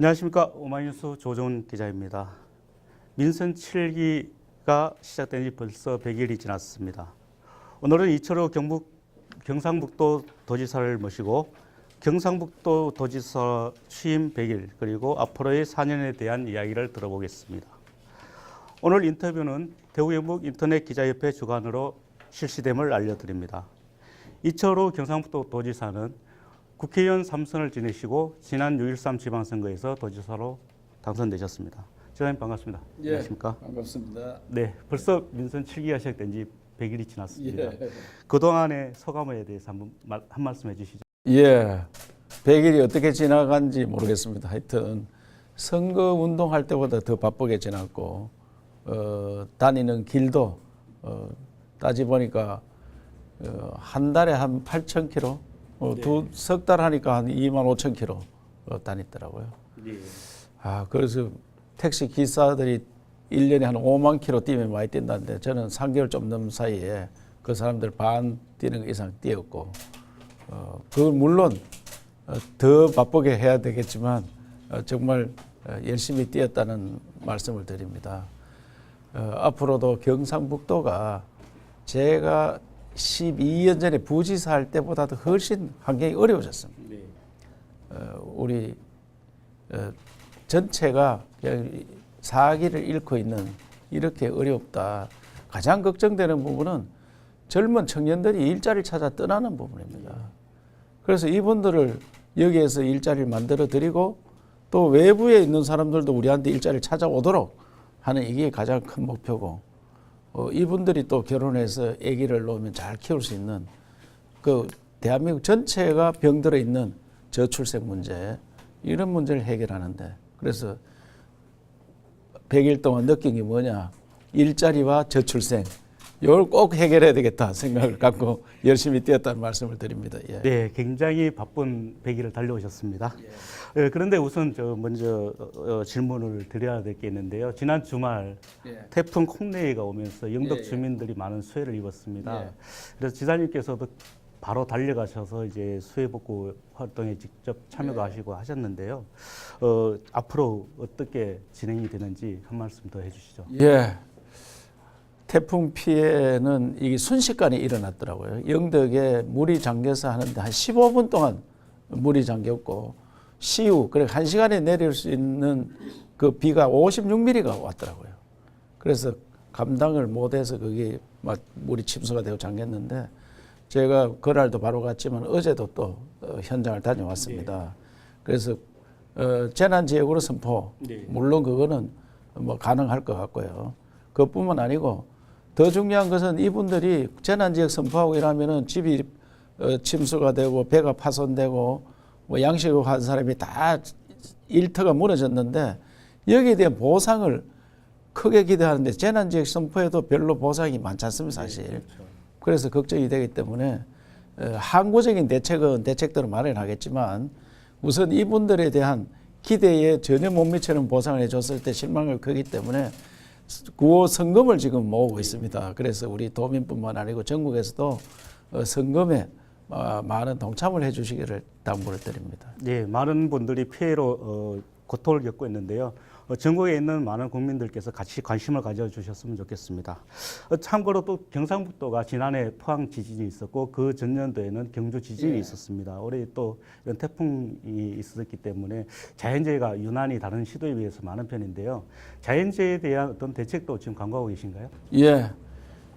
안녕하십니까 오마이뉴스 조정훈 기자입니다. 민선 7기가 시작된 지 벌써 100일이 지났습니다. 오늘은 이철호 경북 경상북도 도지사를 모시고 경상북도 도지사 취임 100일 그리고 앞으로의 4년에 대한 이야기를 들어보겠습니다. 오늘 인터뷰는 대구경북 인터넷 기자협회 주관으로 실시됨을 알려드립니다. 이철호 경상북도 도지사는 국회의원 3선을 지내시고 지난 6.13 지방선거에서 도지사로 당선되셨습니다. 지사님 반갑습니다. 예. 안녕하십니까? 반갑습니다. 네, 벌써 민선 7기가 시작된 지 100일이 지났습니다. 예. 그동안의 소감에 대해서 한번 말- 한 말씀 해주시죠. 예. 100일이 어떻게 지나간지 모르겠습니다. 하여튼 선거 운동할 때보다 더 바쁘게 지났고 어, 다니는 길도 어, 따지 보니까 어, 한 달에 한 8천 킬로, 어, 두석 달 하니까 한 2만 5천 킬로 어, 다녔더라고요. 예. 아, 그래서 택시 기사들이 1년에 한 5만 킬로 뛰면 많이 뛴다는데 저는 3개월 좀 넘은 사이에 그 사람들 반 뛰는 거 이상 뛰었고, 어, 그건 물론 어, 더 바쁘게 해야 되겠지만 어, 정말 어, 열심히 뛰었다는 말씀을 드립니다. 어, 앞으로도 경상북도가 제가 12년 전에 부지사 할 때보다도 훨씬 환경이 어려워졌습니다. 네. 어, 우리 어, 전체가 사기를 잃고 있는 이렇게 어렵다. 가장 걱정되는 부분은 젊은 청년들이 일자리를 찾아 떠나는 부분입니다. 그래서 이분들을 여기에서 일자리를 만들어 드리고 또 외부에 있는 사람들도 우리한테 일자리를 찾아오도록 하는 이게 가장 큰 목표고 어, 이분들이 또 결혼해서 아기를 놓으면 잘 키울 수 있는 그 대한민국 전체가 병들어 있는 저출생 문제 이런 문제를 해결하는데 그래서 100일 동안 느낀 게 뭐냐? 일자리와 저출생 이걸 꼭 해결해야 되겠다 생각을 갖고 열심히 뛰었다는 말씀을 드립니다. 예. 네, 굉장히 바쁜 100일을 달려오셨습니다. 예, 그런데 우선 저 먼저 어, 질문을 드려야 될 게 있는데요. 지난 주말 예. 태풍 콩네이가 오면서 영덕 예, 예. 주민들이 많은 수해를 입었습니다. 예. 그래서 지사님께서도 바로 달려가셔서 이제 수해 복구 활동에 직접 참여도 예. 하시고 하셨는데요. 어, 앞으로 어떻게 진행이 되는지 한 말씀 더 해주시죠. 예. 태풍 피해는 이게 순식간에 일어났더라고요. 영덕에 물이 잠겨서 하는데 한 15분 동안 물이 잠겼고 시우 그래 한 시간에 내릴 수 있는 그 비가 56mm가 왔더라고요. 그래서 감당을 못해서 그게 막 물이 침수가 되고 잠겼는데 제가 그날도 바로 갔지만 어제도 또 어, 현장을 다녀왔습니다. 그래서 어, 재난 지역으로 선포 네. 물론 그거는 뭐 가능할 것 같고요. 그뿐만 아니고 더 중요한 것은 이분들이 재난 지역 선포하고 이러면은 집이 어, 침수가 되고 배가 파손되고 뭐 양식을 한 사람이 다 일터가 무너졌는데 여기에 대한 보상을 크게 기대하는데 재난 지역 선포에도 별로 보상이 많지 않습니다 사실. 그래서 걱정이 되기 때문에 어, 항구적인 대책은 대책대로 마련하겠지만 우선 이분들에 대한 기대에 전혀 못 미치는 보상을 해줬을 때 실망을 크기 때문에 구호 성금을 지금 모으고 있습니다. 그래서 우리 도민뿐만 아니고 전국에서도 어, 성금에 어, 많은 동참을 해주시기를 당부를 드립니다. 네, 많은 분들이 피해로 어, 고통을 겪고 있는데요. 어, 전국에 있는 많은 국민들께서 같이 관심을 가져주셨으면 좋겠습니다. 어, 참고로 또 경상북도가 지난해 포항 지진이 있었고 그 전년도에는 경주 지진이 예. 있었습니다. 올해 또 이런 태풍이 있었기 때문에 자연재해가 유난히 다른 시도에 비해서 많은 편인데요. 자연재해에 대한 어떤 대책도 지금 강구하고 계신가요? 예.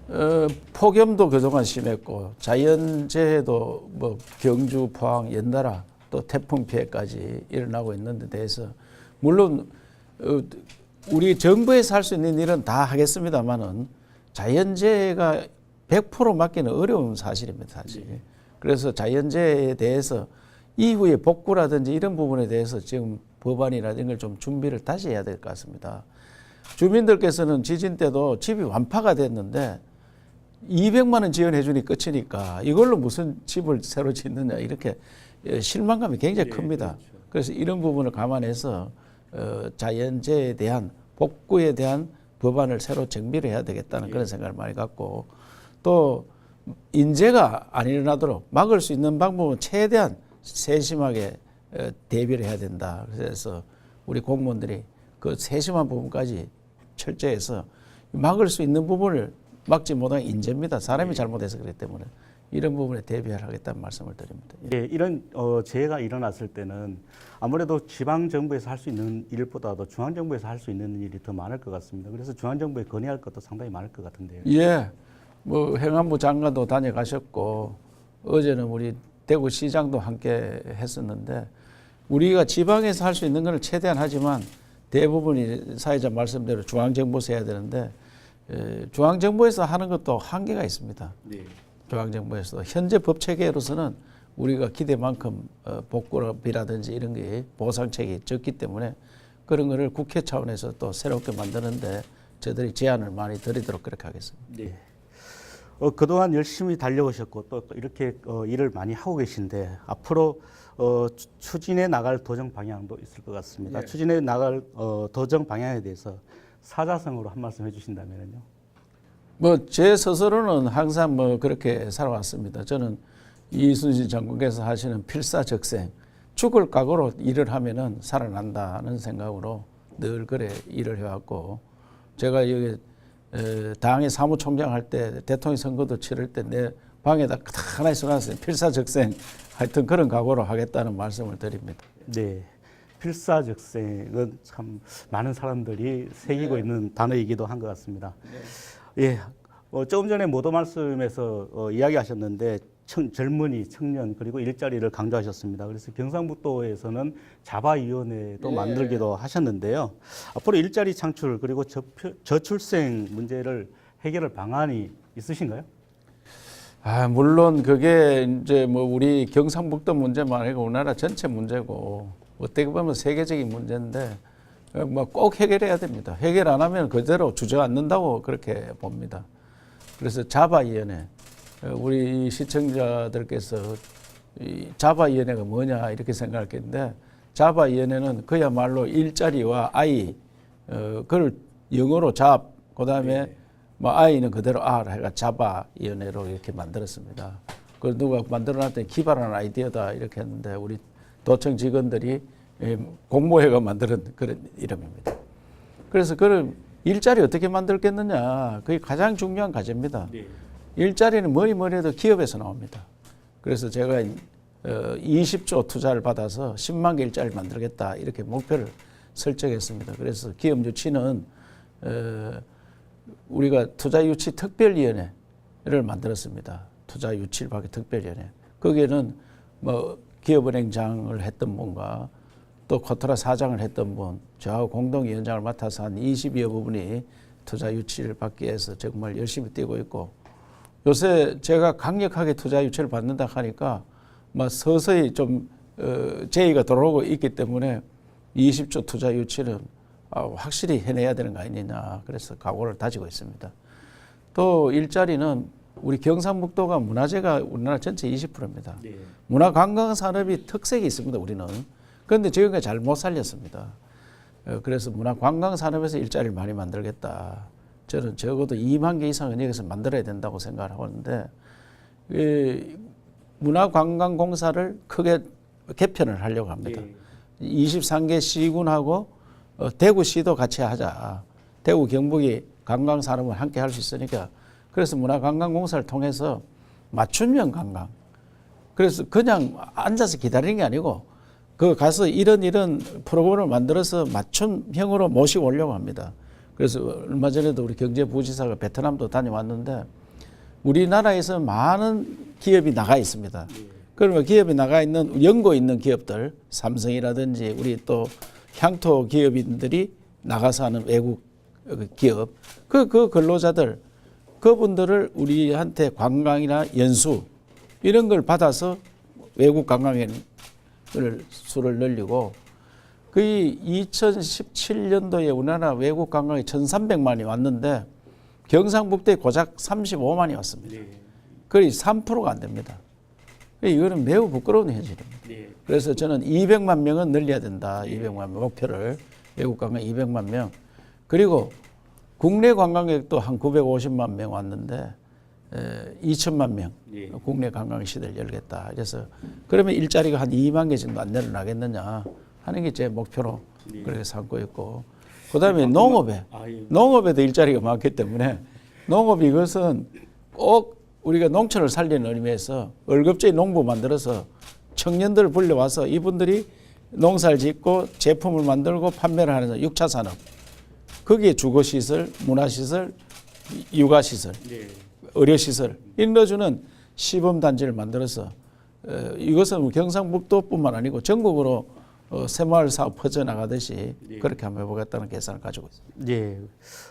어, 폭염도 그동안 심했고 자연재해도 뭐 경주, 포항, 연달아 또 태풍 피해까지 일어나고 있는데 대해서 물론 어, 우리 정부에서 할 수 있는 일은 다 하겠습니다만은 자연재해가 100% 막기는 어려운 사실입니다, 사실. 그래서 자연재해에 대해서 이후에 복구라든지 이런 부분에 대해서 지금 법안이라든가 이걸 좀 준비를 다시 해야 될 것 같습니다. 주민들께서는 지진 때도 집이 완파가 됐는데 200만 원 지원해 주니 끝이니까 이걸로 무슨 집을 새로 짓느냐 이렇게 예, 실망감이 굉장히 큽니다. 그래서 이런 부분을 감안해서 어, 자연재해에 대한 복구에 대한 법안을 새로 정비를 해야 되겠다는 그런 생각을 많이 갖고 또 인재가 안 일어나도록 막을 수 있는 방법은 최대한 세심하게 어, 대비를 해야 된다. 그래서 우리 공무원들이 그 세심한 부분까지 철저해서 막을 수 있는 부분을 막지 못한 인재입니다. 사람이 잘못해서 그렇기 때문에 이런 부분에 대비하겠다는 말씀을 드립니다. 예, 이런 어, 재해가 일어났을 때는 아무래도 지방 정부에서 할 수 있는 일보다도 중앙 정부에서 할 수 있는 일이 더 많을 것 같습니다. 그래서 중앙 정부에 건의할 것도 상당히 많을 것 같은데요. 예, 뭐 행안부 장관도 다녀가셨고 어제는 우리 대구 시장도 함께 했었는데 우리가 지방에서 할 수 있는 것을 최대한 하지만 대부분이 사회자 말씀대로 중앙 정부에서 해야 되는데 에, 중앙 정부에서 하는 것도 한계가 있습니다. 네. 중앙정부에서 현재 법 체계로서는 우리가 기대만큼 어, 복구비라든지 이런 게 보상책이 적기 때문에 그런 거를 국회 차원에서 또 새롭게 만드는데 저들이 제안을 많이 드리도록 그렇게 하겠습니다. 네. 어, 그동안 열심히 달려오셨고 또 이렇게 어, 일을 많이 하고 계신데 앞으로 어, 추- 추진해 나갈 도정 방향도 있을 것 같습니다. 네. 추진해 나갈 어, 도정 방향에 대해서 사자성어로 한 말씀 해주신다면요. 뭐 제 스스로는 항상 뭐 그렇게 살아왔습니다. 저는 이순신 장군께서 하시는 필사적생 죽을 각오로 일을 하면은 살아난다는 생각으로 늘 그래 일을 해왔고 제가 여기 에, 당의 사무총장 할 때 대통령 선거도 치를 때 내 방에다 딱 하나 써놨어요. 필사적생 하여튼 그런 각오로 하겠다는 말씀을 드립니다. 네. 필사적생은 참 많은 사람들이 새기고 있는 단어이기도 한 것 같습니다. 예. 어, 조금 전에 모도 말씀에서 어, 이야기하셨는데 청, 젊은이, 청년 그리고 일자리를 강조하셨습니다. 그래서 경상북도에서는 자바위원회도 예. 만들기도 하셨는데요. 앞으로 일자리 창출 그리고 저표, 저출생 문제를 해결할 방안이 있으신가요? 아, 물론 그게 이제 뭐 우리 경상북도 문제만 아니고 우리나라 전체 문제고 어떻게 보면 세계적인 문제인데 뭐꼭 해결해야 됩니다. 해결 안 하면 그대로 주저앉는다고 그렇게 봅니다. 그래서 자바위원회 어, 우리 시청자들께서 이 자바위원회가 뭐냐 이렇게 생각했는데 자바위원회는 그야말로 일자리와 아이 어, 그걸 영어로 잡 그다음에 뭐 아이는 그대로 알 해가 자바위원회로 이렇게 만들었습니다. 그 누가 만들어놨더니 기발한 아이디어다 이렇게 했는데 우리 도청 직원들이 예, 공모회가 만드는 그런 이름입니다. 그래서 그걸 일자리 어떻게 만들겠느냐 그게 가장 중요한 과제입니다. 일자리는 뭐니 뭐니 해도 기업에서 나옵니다. 그래서 제가 어, 20조 투자를 받아서 10만 개 일자리를 만들겠다 이렇게 목표를 설정했습니다. 그래서 기업 유치는 어, 우리가 투자 유치 특별위원회를 만들었습니다. 투자 유치를 하기 특별위원회. 거기에는 뭐 기업은행장을 했던 분과 또 코트라 사장을 했던 분, 저하고 공동위원장을 맡아서 한 20여 부분이 투자 유치를 받기 위해서 정말 열심히 뛰고 있고 요새 제가 강력하게 투자 유치를 받는다 하니까 막 서서히 좀 어, 제의가 들어오고 있기 때문에 20조 투자 유치는 아, 확실히 해내야 되는 거 아니냐 그래서 각오를 다지고 있습니다. 또 일자리는 우리 경상북도가 문화재가 우리나라 전체 20%입니다. 문화관광 산업이 특색이 있습니다. 우리는 그런데 지금까지 잘 못 살렸습니다. 어, 그래서 문화관광 산업에서 일자리를 많이 만들겠다. 저는 적어도 2만 개 이상은 여기서 만들어야 된다고 생각을 하는데 이 문화관광공사를 크게 개편을 하려고 합니다. 23개 시군하고 어, 대구시도 같이 하자. 대구 경북이 관광 산업을 함께 할 수 있으니까 그래서 문화관광공사를 통해서 맞춤형 관광. 그래서 그냥 앉아서 기다리는 게 아니고 그 가서 이런 이런 프로그램을 만들어서 맞춤형으로 모시고 오려고 합니다. 그래서 얼마 전에도 우리 경제부지사가 베트남도 다녀왔는데 우리나라에서 많은 기업이 나가 있습니다. 그러면 기업이 나가 있는 연고 있는 기업들 삼성이라든지 우리 또 향토 기업인들이 나가서 하는 외국 기업 그, 그 근로자들 그분들을 우리한테 관광이나 연수 이런 걸 받아서 외국 관광을 수를 늘리고 거의 2017년도에 우리나라 외국 관광이 1,300만이 왔는데 경상북도에 고작 35만이 왔습니다. 거의 3%가 안 됩니다. 이거는 매우 부끄러운 현실입니다. 그래서 저는 200만 명은 늘려야 된다. 200만 명 목표를 외국 관광 200만 명. 그리고 국내 관광객도 한 950만 명 왔는데 에, 2천만 명 국내 관광 시대를 열겠다. 그래서 그러면 일자리가 한 2만 개 정도 안 늘어나겠느냐. 하는 게 제 목표로 예. 그렇게 삼고 있고 그다음에 농업에 아, 예. 농업에도 일자리가 많기 때문에 농업 이것은 꼭 우리가 농촌을 살리는 의미에서 월급제 농부 만들어서 청년들을 불려와서 이분들이 농사를 짓고 제품을 만들고 판매를 하는 6차 산업 거기에 주거시설, 문화시설, 육아시설 예. 의료시설 일러주는 시범단지를 만들어서 어, 이것은 뭐 경상북도뿐만 아니고 전국으로 어, 새마을 사업 퍼져나가듯이 예. 그렇게 한번 해보겠다는 계산을 가지고 있습니다. 예.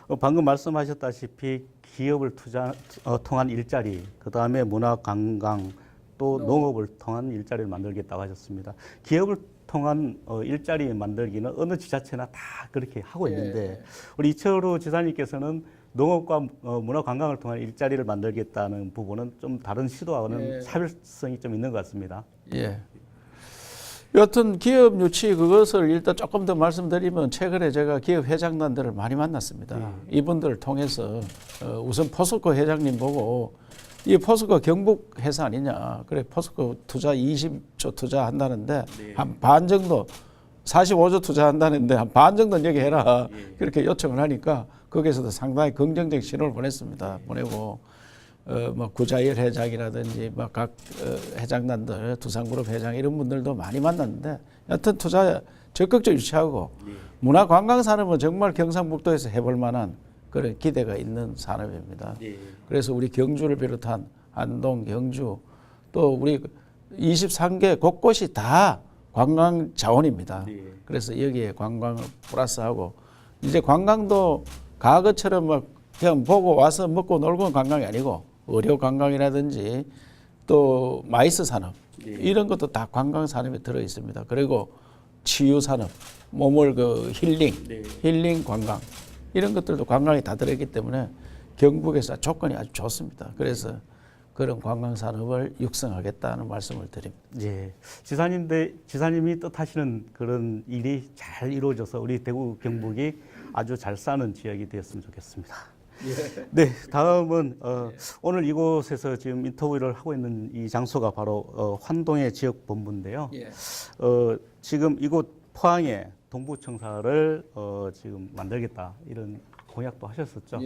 어, 방금 말씀하셨다시피 기업을 투자 어, 통한 일자리, 그 다음에 문화 관광, 또 농업을 통한 일자리를 만들겠다고 하셨습니다. 기업을 통한 어, 일자리 만들기는 어느 지자체나 다 그렇게 하고 있는데 우리 이철우 지사님께서는 농업과 어, 문화 관광을 통한 일자리를 만들겠다는 부분은 좀 다른 시도와는 차별성이 좀 있는 것 같습니다. 예. 여튼 기업 유치 그것을 일단 조금 더 말씀드리면 최근에 제가 기업 회장단들을 많이 만났습니다. 이분들을 통해서 어, 우선 포스코 회장님 보고 이 포스코 경북 회사 아니냐. 그래 포스코 투자 20조 투자한다는데 한반 정도 45조 투자한다는데 한 반 정도는 여기 해라. 그렇게 요청을 하니까 거기에서도 상당히 긍정적 신호를 보냈습니다. 보내고 어, 뭐 구자일 회장이라든지 뭐각 어, 회장단들 두산그룹 회장 이런 분들도 많이 만났는데 여튼 투자 적극적으로 유치하고 문화관광 산업은 정말 경상북도에서 해볼 만한 그런 기대가 있는 산업입니다. 그래서 우리 경주를 비롯한 안동, 경주 또 우리 23개 곳곳이 다 관광 자원입니다. 예. 그래서 여기에 관광을 플러스하고 이제 관광도 과거처럼 막 그냥 보고 와서 먹고 놀고 관광이 아니고 의료 관광이라든지 또 마이스 산업 이런 것도 다 관광 산업에 들어 있습니다. 그리고 치유 산업, 몸을 그 힐링, 네. 힐링 관광 이런 것들도 관광이 다 들어있기 때문에 경북에서 조건이 아주 좋습니다. 그래서 그런 관광 산업을 육성하겠다는 말씀을 드립니다. 예. 지사님들, 지사님이 뜻하시는 그런 일이 잘 이루어져서 우리 대구 경북이 아주 잘 사는 지역이 되었으면 좋겠습니다. 네, 다음은 어, 오늘 이곳에서 지금 인터뷰를 하고 있는 이 장소가 바로 어, 환동의 지역 본부인데요. 어, 지금 이곳 포항에 동부청사를 어, 지금 만들겠다 이런 공약도 하셨었죠.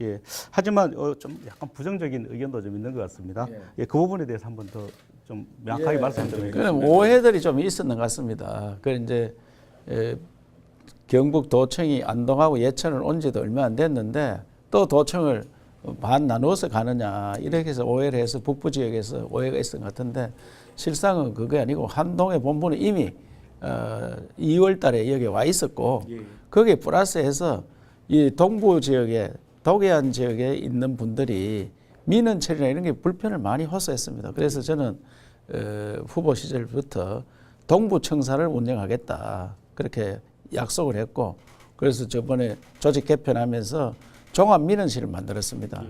예. 하지만 어, 좀 약간 부정적인 의견도 좀 있는 것 같습니다. 예, 그 부분에 대해서 한 번 더 좀 명확하게 말씀 좀 해주시면. 그럼 오해들이 좀 있었는 것 같습니다. 그 이제 에, 경북 도청이 안동하고 예천을 온 지도 얼마 안 됐는데 또 도청을 반 나누어서 가느냐 이렇게 해서 오해를 해서 북부 지역에서 오해가 있었던 것 같은데 실상은 그게 아니고 한동의 본부는 이미 어, 2월 달에 여기 와 있었고 예. 거기에 플러스해서 이 동부 지역에 독해안 지역에 있는 분들이 민원 처리나 이런 게 불편을 많이 호소했습니다. 그래서 저는 어, 후보 시절부터 동부 청사를 운영하겠다 그렇게 약속을 했고 그래서 저번에 조직 개편하면서 종합 민원실을 만들었습니다.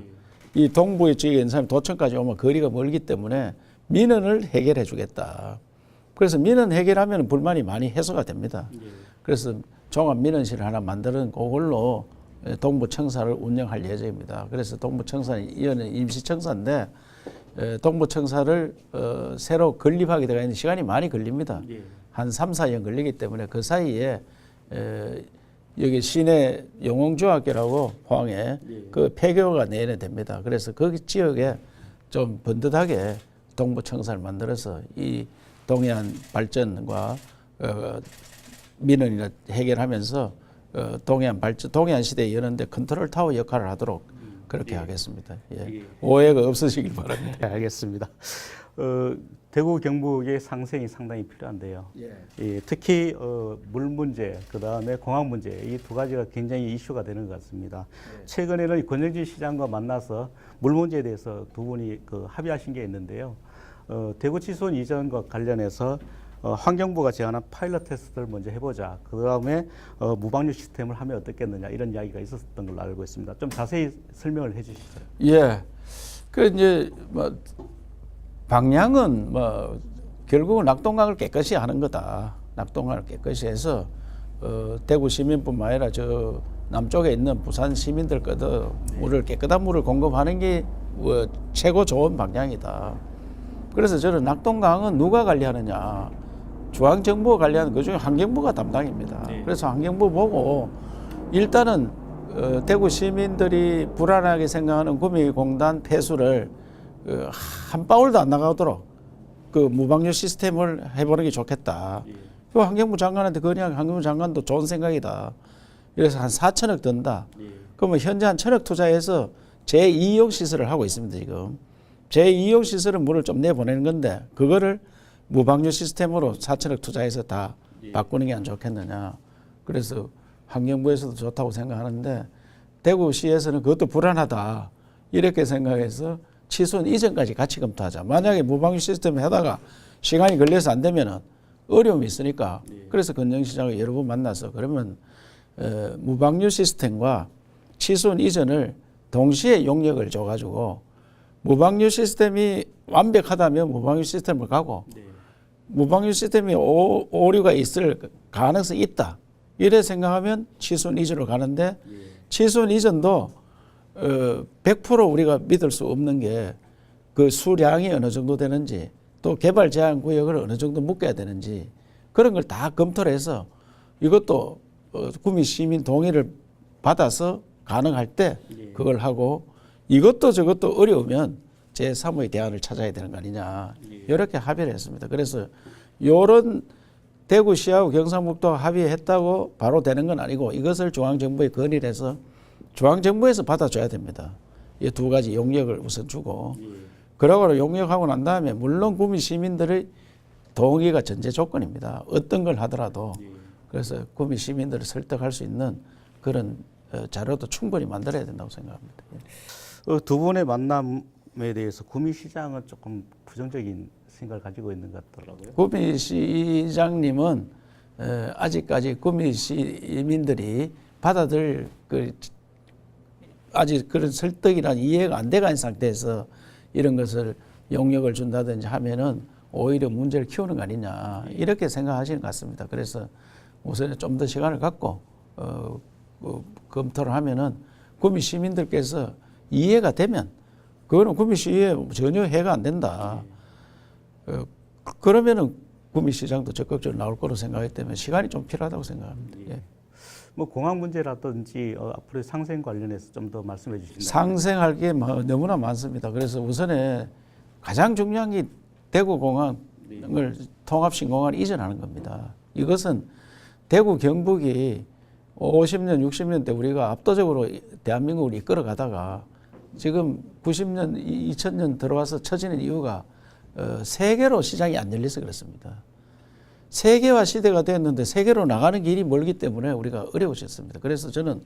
이 동부 지역에 있는 사람이 도청까지 오면 거리가 멀기 때문에 민원을 해결해 주겠다. 그래서 민원 해결하면 불만이 많이 해소가 됩니다. 그래서 종합 민원실 하나 만드는 그걸로 동부 청사를 운영할 예정입니다. 그래서 동부 청사는 이어는 임시 청사인데 에, 동부 청사를 어, 새로 건립하게 되는 시간이 많이 걸립니다. 예. 한 3, 4년 걸리기 때문에 그 사이에 에, 여기 시내 영웅중학교라고 포항에 예. 그 폐교가 내내 됩니다. 그래서 거기 지역에 좀 번듯하게 동부 청사를 만들어서 이 동해안 발전과 어, 민원이나 해결하면서 어, 동해안 발전, 동해안 시대에 여는데 컨트롤 타워 역할을 하도록 그렇게 하겠습니다. 예. 예. 오해가 없으시길 바랍니다. 네, 알겠습니다. 어, 대구 경북의 상생이 상당히 필요한데요. 예, 특히 어, 물 문제, 그 다음에 공항 문제 이 두 가지가 굉장히 이슈가 되는 것 같습니다. 최근에는 권영진 시장과 만나서 물 문제에 대해서 두 분이 그 합의하신 게 있는데요. 어, 대구치수원 이전과 관련해서 어, 환경부가 제안한 파일럿 테스트를 먼저 해보자. 그 다음에 어, 무방류 시스템을 하면 어떻겠느냐 이런 이야기가 있었던 걸로 알고 있습니다. 좀 자세히 설명을 해주시죠. 예. 그 이제 뭐 방향은 뭐 결국은 낙동강을 깨끗이 하는 거다. 낙동강을 깨끗이 해서 어, 대구 시민뿐만 아니라 저 남쪽에 있는 부산 시민들 거도 물을 깨끗한 물을 공급하는 게 뭐, 최고 좋은 방향이다. 그래서 저는 낙동강은 누가 관리하느냐. 중앙정부와 관련 그중에 환경부가 담당입니다. 네. 그래서 환경부 보고 일단은 어, 대구 시민들이 불안하게 생각하는 구미공단 폐수를 어, 한 방울도 안 나가도록 그 무방류 시스템을 해보는 게 좋겠다. 그 환경부 장관한테 그냥 환경부 장관도 좋은 생각이다. 그래서 한 4천억 든다. 그러면 현재 한 천억 투자해서 제2용 시설을 하고 있습니다 지금. 제2용 시설은 물을 좀 내보내는 건데 그거를 무방류 시스템으로 4천억 투자해서 다 바꾸는 게 안 좋겠느냐. 그래서 환경부에서도 좋다고 생각하는데 대구시에서는 그것도 불안하다. 이렇게 생각해서 취소는 이전까지 같이 검토하자. 만약에 무방류 시스템 하다가 시간이 걸려서 안 되면은 어려움이 있으니까 그래서 건정시장을 여러 번 만나서 그러면 어, 무방류 시스템과 취소는 이전을 동시에 용역을 줘가지고 무방류 시스템이 완벽하다면 무방류 시스템을 가고 무방류 시스템이 오, 오류가 있을 가능성이 있다. 이래 생각하면 취소는 이전으로 가는데 취소는 이전도 어, 100% 우리가 믿을 수 없는 게 그 수량이 어느 정도 되는지 또 개발 제한 구역을 어느 정도 묶어야 되는지 그런 걸 다 검토를 해서 이것도 어, 구미 시민 동의를 받아서 가능할 때 그걸 하고 이것도 저것도 어려우면 제3의 대안을 찾아야 되는 거 아니냐 이렇게 합의를 했습니다. 그래서 이런 대구시하고 경상북도가 합의했다고 바로 되는 건 아니고 이것을 중앙정부에 건의를 해서 중앙정부에서 받아줘야 됩니다. 이 두 가지 용역을 우선 주고 그러고 용역하고 난 다음에 물론 구미 시민들의 동의가 전제 조건입니다. 어떤 걸 하더라도 그래서 구미 시민들을 설득할 수 있는 그런 어, 자료도 충분히 만들어야 된다고 생각합니다. 예. 어, 두 분의 만남 에 대해서 구미시장은 조금 부정적인 생각을 가지고 있는 것 같더라고요. 구미 시장님은 어, 아직까지 구미 시민들이 받아들일 그 아직 그런 설득이나 이해가 안 돼간 상태에서 이런 것을 용역을 준다든지 하면은 오히려 문제를 키우는 거 아니냐 이렇게 생각하시는 것 같습니다. 그래서 우선 좀 더 시간을 갖고 어, 그 검토를 하면은 구미 시민들께서 이해가 되면 그거는 구미 시에 전혀 해가 안 된다. 어, 그- 그러면은 구미시장도 적극적으로 나올 거로 생각하기 때문에 시간이 좀 필요하다고 생각합니다. 예. 뭐 공항 문제라든지 어, 앞으로 상생 관련해서 좀 더 말씀해 주신다면. 상생할 게뭐 너무나 많습니다. 그래서 우선에 가장 중요한 게 대구 공항을 통합 신공항을 이전하는 겁니다. 이것은 대구 경북이 50년, 60년 대 우리가 압도적으로 대한민국을 이끌어 가다가 지금 90년, 2000년 들어와서 처지는 이유가 어, 세계로 시장이 안 열려서 그렇습니다. 세계화 시대가 됐는데 세계로 나가는 길이 멀기 때문에 우리가 어려우셨습니다. 그래서 저는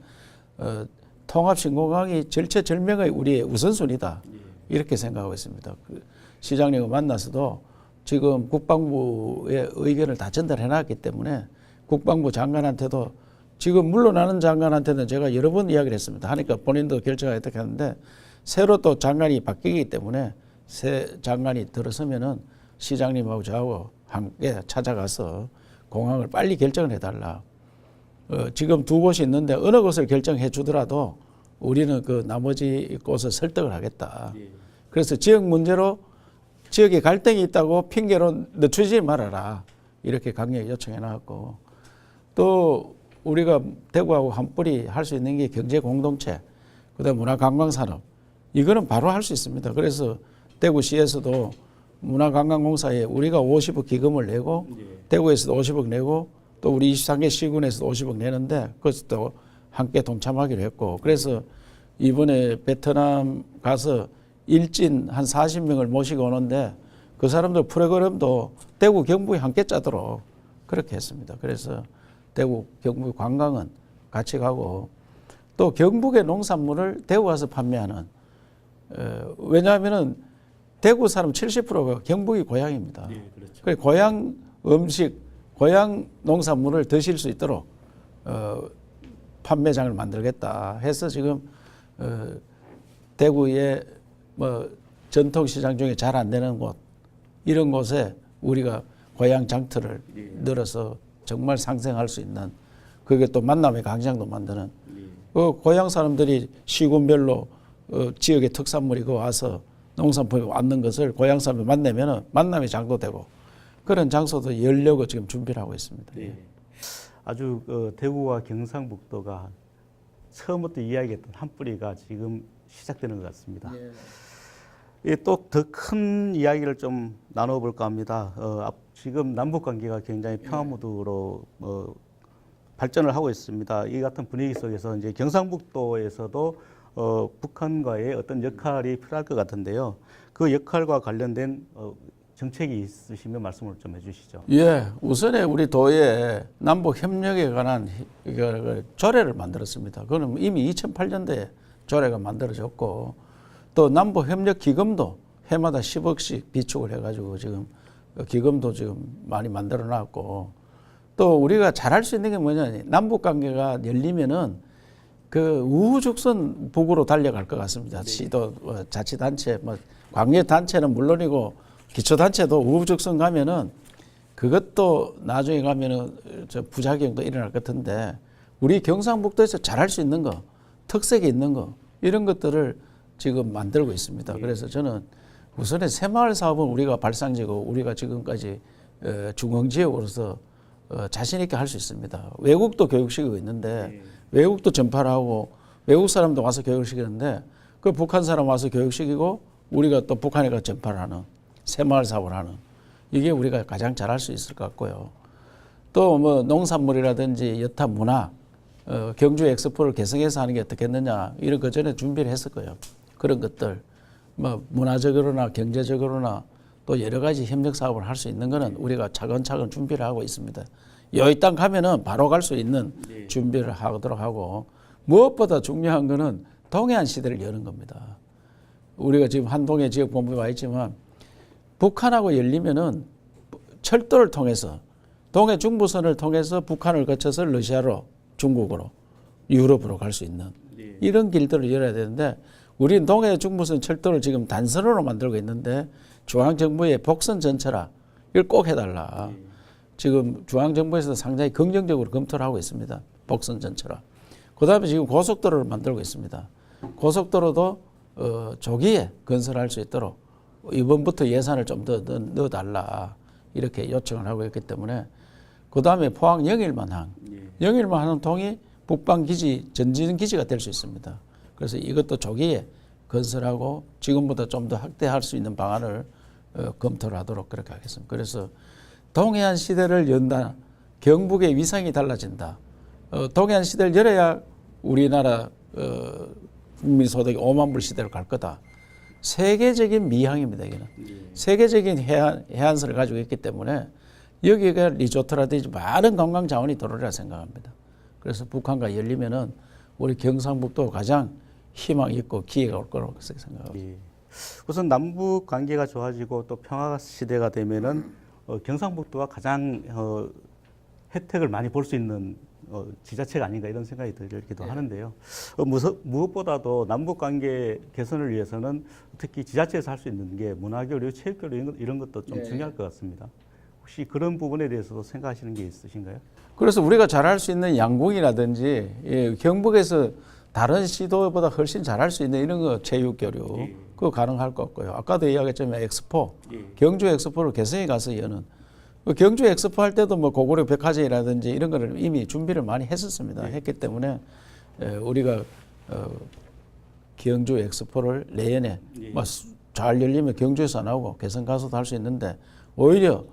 어, 통합 신공항이 절체절명의 우리의 우선순위다 이렇게 생각하고 있습니다. 그 시장님과 만나서도 지금 국방부의 의견을 다 전달해 놨기 때문에 국방부 장관한테도 지금 물러나는 장관한테는 제가 여러 번 이야기를 했습니다. 하니까 본인도 결정하겠다 했는데 새로 또 장관이 바뀌기 때문에 새 장관이 들어서면은 시장님하고 저하고 함께 찾아가서 공항을 빨리 결정을 해달라. 어, 지금 두 곳이 있는데 어느 곳을 결정해 주더라도 우리는 그 나머지 곳을 설득을 하겠다. 그래서 지역 문제로 지역에 갈등이 있다고 핑계로 늦추지 말아라. 이렇게 강력히 요청해 놨고 또 우리가 대구하고 한뿌리 할 수 있는 게 경제 공동체, 그다음 문화 관광 산업 이거는 바로 할 수 있습니다. 그래서 대구시에서도 문화관광공사에 우리가 50억 기금을 내고 대구에서도 50억 내고 또 우리 23개 시군에서도 50억 내는데 그것도 함께 동참하기로 했고 그래서 이번에 베트남 가서 일진 한 40명을 모시고 오는데 그 사람들 프로그램도 대구 경북이 함께 짜도록 그렇게 했습니다. 그래서 대구 경북 관광은 같이 가고 또 경북의 농산물을 대구 가서 판매하는 어, 왜냐하면은 대구 사람 70%가 경북이 고향입니다. 네, 그렇죠. 그래 고향 음식, 고향 농산물을 드실 수 있도록 어, 판매장을 만들겠다 해서 지금 어, 대구의 뭐 전통 시장 중에 잘 안 되는 곳 이런 곳에 우리가 고향 장터를 늘어서 정말 상생할 수 있는 그게 또 만남의 광장도 만드는 그 고향 사람들이 시군별로 어, 지역의 특산물이 그 와서 농산품이 왔는 것을 고향 사람들 만나면은 만남의 장도 되고 그런 장소도 열려고 지금 준비를 하고 있습니다. 네. 아주 어, 대구와 경상북도가 처음부터 이야기했던 한 뿌리가 지금 시작되는 것 같습니다. 예, 또 더 큰 이야기를 좀 나눠볼까 합니다. 어, 앞- 지금 남북 관계가 굉장히 평화 무드로 어, 발전을 하고 있습니다. 이 같은 분위기 속에서 이제 경상북도에서도 어, 북한과의 어떤 역할이 필요할 것 같은데요. 그 역할과 관련된 어, 정책이 있으시면 말씀을 좀 해주시죠. 예, 우선에 우리 도에 남북 협력에 관한 히- 이거 그 조례를 만들었습니다. 그거는 이미 2008년도에 조례가 만들어졌고 또 남북 협력 기금도 해마다 10억씩 비축을 해가지고 지금 그 기금도 지금 많이 만들어 놨고 또 우리가 잘할 수 있는 게 뭐냐 남북 관계가 열리면은 그 우후죽순 북으로 달려갈 것 같습니다. 시도 어, 자치단체 뭐 광역 단체는 물론이고 기초 단체도 우후죽순 가면은 그것도 나중에 가면은 저 부작용도 일어날 것 같은데 우리 경상북도에서 잘할 수 있는 거 특색이 있는 거 이런 것들을 지금 만들고 있습니다. 그래서 저는 우선에 새마을 사업은 우리가 발상지고 우리가 지금까지 어, 중앙지역으로서 어, 자신 있게 할 수 있습니다. 외국도 교육시키고 있는데 외국도 전파를 하고 외국 사람도 와서 교육을 시키는데 그 북한 사람 와서 교육시키고 우리가 또 북한에 가 전파를 하는 새마을 사업을 하는 이게 우리가 가장 잘할 수 있을 것 같고요. 또 뭐 농산물이라든지 여타 문화, 어, 경주 엑스포를 개성해서 하는 게 어떻겠느냐 이런 그 전에 준비를 했을 거예요. 그런 것들 뭐 문화적으로나 경제적으로나 또 여러 가지 협력 사업을 할 수 있는 거는 우리가 차근차근 준비를 하고 있습니다. 여기 땅 가면은 바로 갈 수 있는 준비를 하도록 하고 무엇보다 중요한 거는 동해안 시대를 여는 겁니다. 우리가 지금 한동해 지역 본부에 와 있지만 북한하고 열리면은 철도를 통해서 동해 중부선을 통해서 북한을 거쳐서 러시아로 중국으로 유럽으로 갈 수 있는 이런 길들을 열어야 되는데 우리는 동해 중부선 철도를 지금 단선으로 만들고 있는데 중앙정부의 복선 전철화 이걸 꼭 해달라. 지금 중앙정부에서 상당히 긍정적으로 검토를 하고 있습니다. 복선 전철화. 그다음에 지금 고속도로를 만들고 있습니다. 고속도로도 어, 조기에 건설할 수 있도록 이번부터 예산을 좀 더 넣어달라 이렇게 요청을 하고 있기 때문에 그 다음에 포항 영일만항 영일만항 통이 북방 기지 전진 기지가 될 수 있습니다. 그래서 이것도 조기에 건설하고 지금보다 좀 더 확대할 수 있는 방안을 어, 검토를 하도록 그렇게 하겠습니다. 그래서 동해안 시대를 연다. 경북의 위상이 달라진다. 어, 동해안 시대를 열어야 우리나라 어, 국민 소득이 5만 불 시대로 갈 거다. 세계적인 미항입니다. 여기는 세계적인 해안 해안선을 가지고 있기 때문에 여기가 리조트라든지 많은 관광 자원이 들어오리라 생각합니다. 그래서 북한과 열리면은 우리 경상북도 가장 희망 있고 기회가 올 거라고 생각합니다. 예. 우선 남북 관계가 좋아지고 또 평화 시대가 되면은 어, 경상북도가 가장 어, 혜택을 많이 볼 수 있는 어, 지자체가 아닌가 이런 생각이 들기도 하는데요. 어, 무서, 무엇보다도 남북 관계 개선을 위해서는 특히 지자체에서 할 수 있는 게 문화교류, 체육교류 이런, 것- 이런 것도 좀 중요할 것 같습니다. 혹시 그런 부분에 대해서도 생각하시는 게 있으신가요? 그래서 우리가 잘할 수 있는 양궁이라든지 예, 경북에서 다른 시도보다 훨씬 잘할 수 있는 이런 거 체육 교류 그거 가능할 것 같고요. 아까도 이야기했지만 엑스포 경주 엑스포를 개성에 가서 여는 그 경주 엑스포 할 때도 뭐 고구려 백화점이라든지 이런 거를 이미 준비를 많이 했었습니다. 했기 때문에 에, 우리가 어, 경주 엑스포를 내년에 뭐잘 열리면 경주에서 안 하고 개성 가서도 할 수 있는데 오히려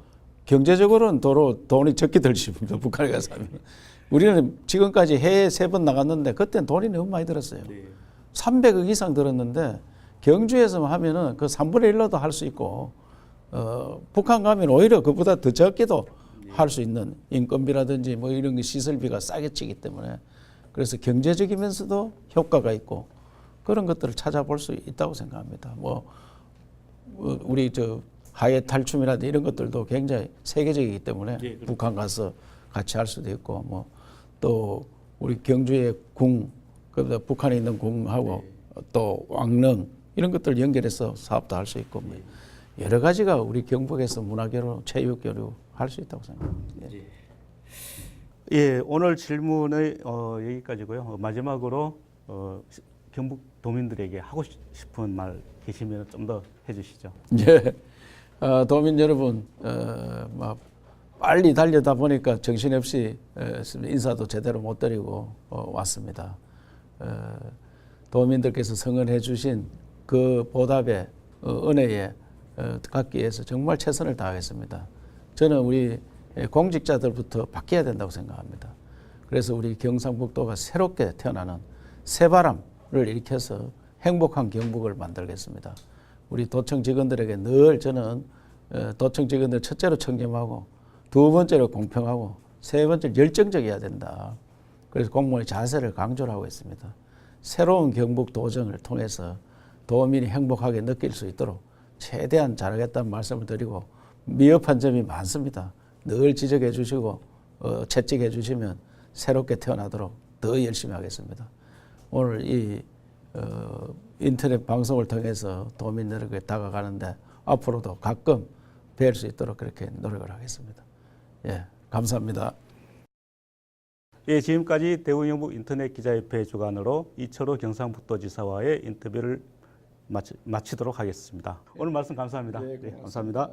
경제적으로는 도로 돈이 적게 들수 있습니다. 북한에 가서 하면. 우리는 지금까지 해외 세 번 나갔는데 그때는 돈이 너무 많이 들었어요. 300억 이상 들었는데 경주에서 하면은 그 3분의 1로도 할 수 있고 어, 북한 가면 오히려 그보다 더 적게도 할수 있는 인건비라든지 뭐 이런 게 시설비가 싸게 치기 때문에 그래서 경제적이면서도 효과가 있고 그런 것들을 찾아볼 수 있다고 생각합니다. 뭐 어, 우리 저 하해 탈춤이라든지 이런 것들도 굉장히 세계적이기 때문에 북한 가서 같이 할 수도 있고 뭐 또 우리 경주의 궁 그다음 북한에 있는 궁하고 또 왕릉 이런 것들 연결해서 사업도 할 수 있고 뭐 여러 가지가 우리 경북에서 문화교류, 체육교류 할 수 있다고 생각합니다. 예. 예, 오늘 질문은 어, 여기까지고요. 어, 마지막으로 어, 시- 경북 도민들에게 하고 싶- 싶은 말 계시면 좀 더 해주시죠. 예. 어, 도민 여러분, 어, 막 빨리 달려다 보니까 정신없이 어, 인사도 제대로 못 드리고 어, 왔습니다. 어, 도민들께서 성원해 주신 그 보답에 어, 은혜에 어, 갖기 위해서 정말 최선을 다하겠습니다. 저는 우리 공직자들부터 바뀌어야 된다고 생각합니다. 그래서 우리 경상북도가 새롭게 태어나는 새바람을 일으켜서 행복한 경북을 만들겠습니다. 우리 도청 직원들에게 늘 저는 어, 도청 직원들 첫째로 청렴하고 두 번째로 공평하고 세 번째로 열정적이어야 된다. 그래서 공무원의 자세를 강조를 하고 있습니다. 새로운 경북 도정을 통해서 도민이 행복하게 느낄 수 있도록 최대한 잘하겠다는 말씀을 드리고 미흡한 점이 많습니다. 늘 지적해 주시고 어, 채찍해 주시면 새롭게 태어나도록 더 열심히 하겠습니다. 오늘 이 어, 인터넷 방송을 통해서 도민들에게 다가가는데 앞으로도 가끔 뵐 수 있도록 그렇게 노력을 하겠습니다. 예, 감사합니다. 예, 지금까지 대우영북 인터넷 기자협회 주관으로 이철호 경상북도지사와의 인터뷰를 마치, 마치도록 하겠습니다. 오늘 말씀 감사합니다. 네, 네, 감사합니다.